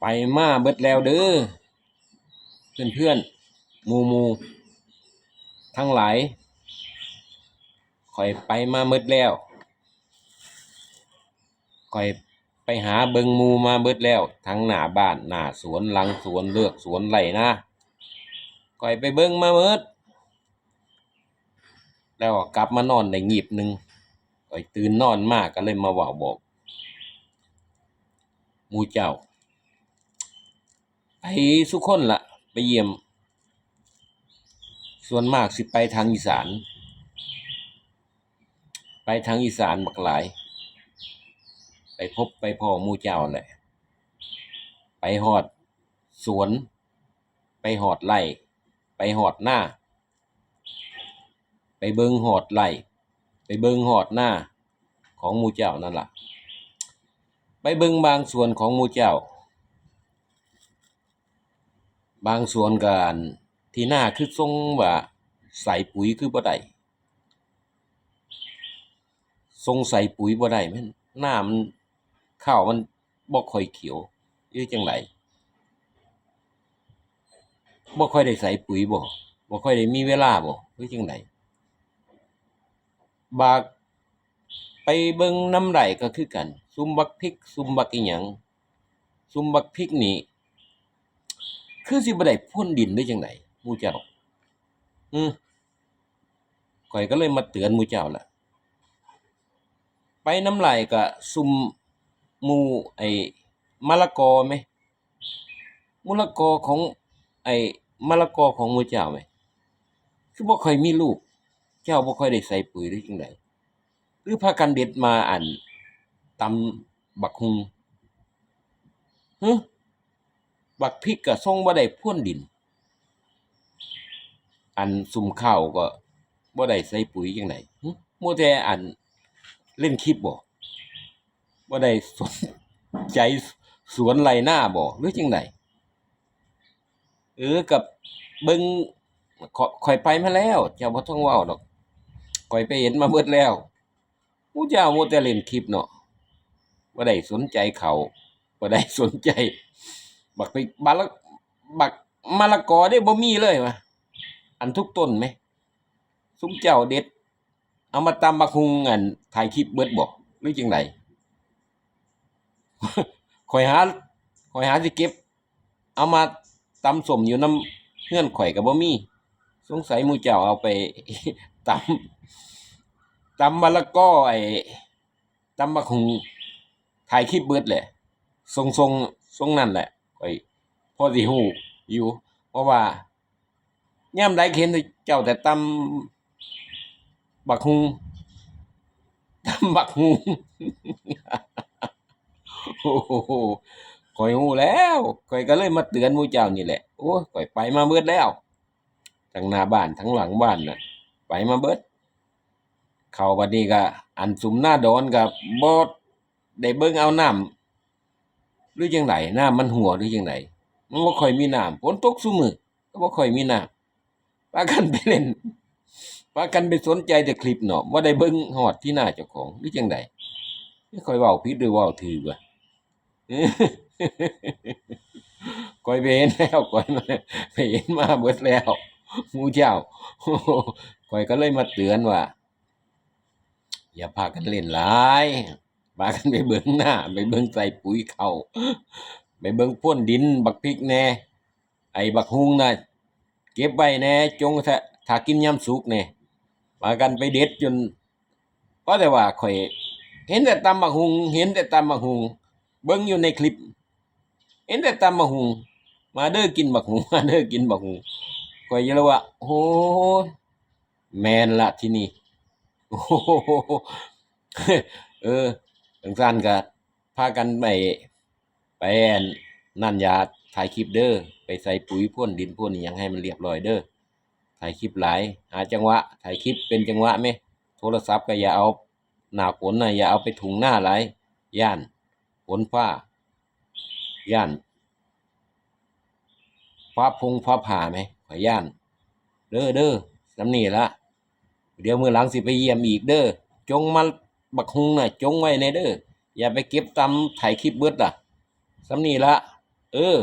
ไปมาเบิดแล้วเด้อเพื่อนเพื่อนมูมูทั้งหลายข่อยไปมาเบิดแล้วข่อยไปหาเบิงมูมาเบิดแล้ว ทั้งหน้าบ้านหน้าสวนหลังสวนเลือกสวนไรนะข่อยไปเบิงมาเบิดแล้วกลับมานอนได้งีบหนึ่งข่อยตื่นนอนมากก็เลยมาว่าบอกมูเจ้า ไปสุกคนละไปเยี่ยม ส่วนมากสิไปทางอีสาน ไปทางอีสานบักหลาย ไปพบไปพ่อหมู่เจ้าแหละไปหอด สวน ไปหอดไร่ไปหอดหน้า ไปเบิงหอดไร่ไปเบิงหอดหน้าของหมู่เจ้านั่นล่ะ ไปเบิงบางส่วนของหมู่เจ้า บางส่วนกอันที่หน้าคือทรงว่าใส่ปุ๋ยคือบ่ได้ทรงใส่ปุ๋ยบ่ได้แม่นหน้ามันข้าวมันบ่ค่อยเขียวหรือจังไดบ่ค่อยได้ใส่ปุ๋ยบ่บ่ค่อยได้มีเวลาบ่หรือจังไดบากไปเบิ่งน้ำไร่ก็คือกัน ซุมบักพริก ซุมบักอีหยังซุมบักพริกนี่ คือสิบ่ได้พ่นดินหรือจังไดหมู่เจ้าอือข้อยก็เลยมาเตือนหมู่เจ้าล่ะ ไปน้ำลายก็ซุมหมู่ไอ้มะละกอไหมมะละกอของไอ้มะละกอของหมู่เจ้าไหมคือบ่ค่อยมีลูก เจ้าบ่ค่อยได้ใส่ปุ๋ยหรือจังไดหรือพากันเด็ดมาอันตำบักฮุงฮึ บักพริกก็ทรงบ่ได้พ่นดิน อันซุมข้าวก็บ่ได้ใส่ปุ๋ยจังไดหึมัวแต่อันเล่นคลิปบ่บ่ได้สนใจสวนไรหน้าบ่หรือจังไดเออกับเบิ่งขอข่อยไปมาแล้วเจ้าบ่ต้องเว้าดอกข่อยไปเห็นมาเบิดแล้วผู้เจ้ามัวแต่เล่นคลิปเนาะบ่ได้สนใจเขาบ่ได้สนใจ บักพริกบักละบักมะละกอได้บ่มีเลยวะอันทุกต้นไหมซุ้มเจ้าเด็ด เอามาตำบักฮุงอันถ่ายคลิปเบิดบ่หรือจังไดข่อยหาข่อยหาสิเก็บ เอามาตำสมอยู่น้ำเฮือนข่อยก็บ่มี สงสัยมูเจ้าเอาไปตำตำมะละกอไอ้ตำบักฮุงถ่ายคลิปเบิดแหละทรงทรงทรงนั่นแหละ ข่อยพอสิฮู้อยู่ เพราะว่ายามใดเห็นเจ้าแต่ตำบักฮุงตำบักฮุงโอ้โหข่อยฮู้แล้วข่อยก็เลยมาเตือนมู่เจ้านี่แหละ โอ้ยข่อยไปมาเบิดแล้วทั้งหน้าบ้านทั้งหลังบ้านน่ะ ไปมาเบิด เข้าบัดนี้ก็อันสุมหน้าดอนก็บ่ได้เบิ่งเอาน้ำ หรือจังไดน้ำมันหัวหรือจังไดมันบ่ค่อยมีน้ำฝนตกซุมือก็บ่ค่อยมีน้ำพากันไปเล่นพากันไปสนใจแต่คลิปเนาะบ่ได้เบิ่งฮอดที่หน้าเจ้าของหรือจังไดค่อยเว้าผิดหรือเว้าถูกวะข้อยไปเห็นแล้วข้อยมาไปเห็นมาเบิดแล้วมูเจ้าข้อยก็เลยมาเตือนว่า อย่าพากันเล่นหลาย พากันไปเบิ่งหน้าไปเบิ่งใส่ปุ๋ยเข้าไปเบิ่งพ่นดิน บักพริกแน่ ไอ้บักฮุงน่ะเก็บไว้แน่จงถ้าถ้ากินยามสุกแน่พากันไปเด็ดจนเพราะแต่ว่าข่อย เห็นแต่ตำบักฮุง เห็นแต่ตำบักฮุง เบิ่งอยู่ในคลิป เห็นแต่ตำบักฮุง มาเด้อกินบักฮุงมาเด้อกินบักฮุงข่อยจะเลว่าโอ้แมนละที่นี่โอ้โหเออ จังซั่นก็พากันไปไปอันนั่นยาถ่ายคลิปเด้อไปใส่ปุ๋ยพ่นดินพ่นอิหยังให้มันเรียบร้อยเด้อถ่ายคลิปหลายหาจังหวะถ่ายคลิปเป็นจังหวะไหมโทรศัพท์ก็อย่าเอาหน้าฝนนะอย่าเอาไปถุงหน้าหลายย่านฝนฟ้า ย่านฟ้าพงฟ้าผ่าไหมขอยย่าน เด้อเด้อสำนี่ละเดี๋ยวมือหลังสิไปเยี่ยมอีกเด้อจงมา บักฮุงน่ะ จงไว้ในเด้ออย่าไปเก็บตำถ่ายคลิปเบิดล่ะสำนีละเออ